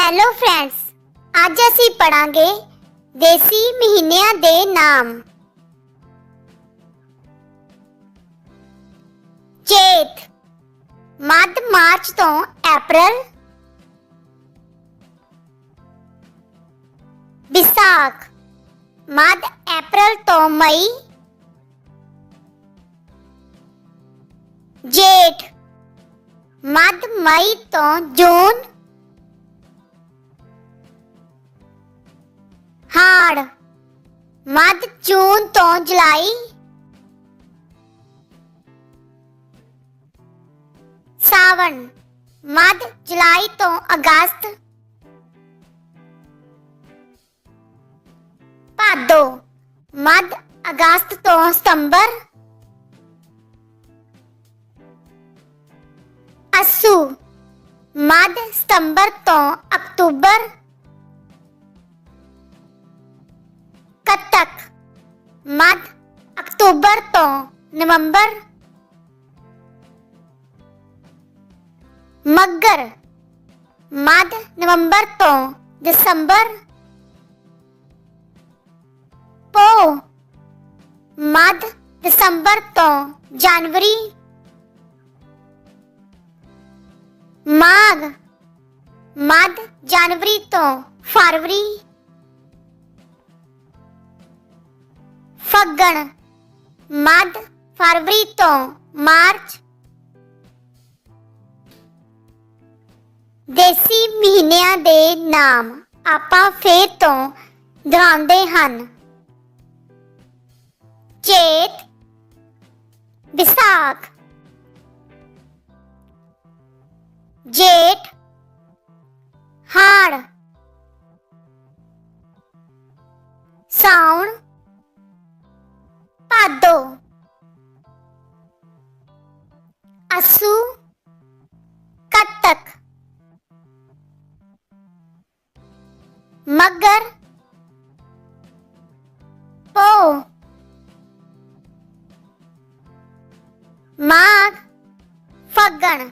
Hello friends ਅੱਜ ਅਸੀਂ ਪੜਾਂਗੇ ਦੇਸੀ ਮਹੀਨਿਆਂ ਦੇ ਨਾਮ। ਚੇਤ ਮੱਧ ਮਾਰਚ ਤੋਂ ਅਪ੍ਰੈਲ ਵਿਸਾਖ। ਮੱਧ ਅਪ੍ਰੈਲ ਤੋਂ ਮਈ। ਜੇਠ। ਮੱਧ ਮਈ ਤੋਂ ਜੂਨ। ਮੱਧ ਜੂਨ ਤੋਂ ਜੁਲਾਈ। ਸਾਵਣ, ਮੱਧ ਜੁਲਾਈ ਤੋਂ ਅਗਸਤ। ਭਾਦੋ, ਮੱਧ ਅਗਸਤ ਤੋਂ ਸਤੰਬਰ। ਅਸੂ, ਮੱਧ ਸਤੰਬਰ ਤੋਂ ਅਕਤੂਬਰ। ਮੱਧ ਅਕਤੂਬਰ ਤੋਂ ਨਵੰਬਰ। ਮੱਗਰ ਮੱਧ ਨਵੰਬਰ ਤੋਂ ਦਸੰਬਰ। ਪੋ ਮੱਧ ਦਸੰਬਰ ਤੋਂ ਜਨਵਰੀ। ਮਾਘ ਮੱਧ ਜਨਵਰੀ ਤੋਂ ਫਰਵਰੀ। ਫੱਗਣ ਮੱਧ ਫਰਵਰੀ ਤੋਂ ਮਾਰਚ। ਦੇਸੀ ਮਹੀਨਿਆਂ ਦੇ ਨਾਮ ਆਪਾਂ ਫੇਰ ਤੋਂ ਦੁਹਰਾਉਂਦੇ ਹਨ। ਚੇਤ, ਵਿਸਾਖ। ਜੇਠ, ਹਾੜ। ਸਾਉਣ ਭਾਦੋ ਅਸੂ ਕੱਤਕ ਮੱਗਰ ਪੋ ਮਾਘ ਫੱਗਣ